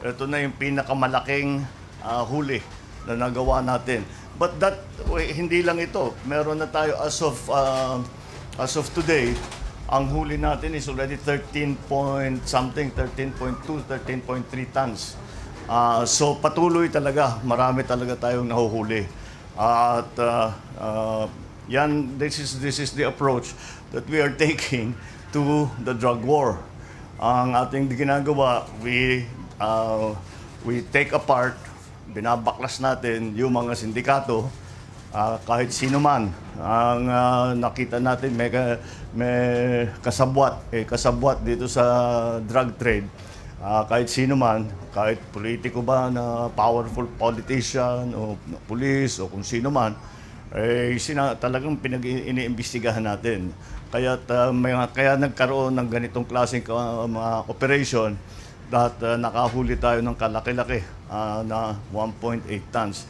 ito na yung pinakamalaking ah, huli na nagawa natin. But that, eh, hindi lang ito. Meron na tayo as of, ah, as of today, ang huli natin is already 13 point something, 13.2, 13.3 tons. Ah, so patuloy talaga, marami talaga tayong nahuhuli. At ah, ah, yan, this is, this is the approach that we are taking to the drug war. Ang ating ginagawa, we, ah, we take apart, binabaklas natin yung mga sindikato, Ah, kahit sino man. Ang ah, nakita natin may, may kasabwat eh, kasabwat dito sa drug trade. Ah, kahit sino man kahit politiko ba na powerful politician o police o kung sino man eh sina, talagang pinag iniimbestigahan natin. Kaya may, kaya nagkaroon ng ganitong klaseng ka- mga operation that ah, nakahuli tayo ng kalaki-laki ah, na 1.8 tons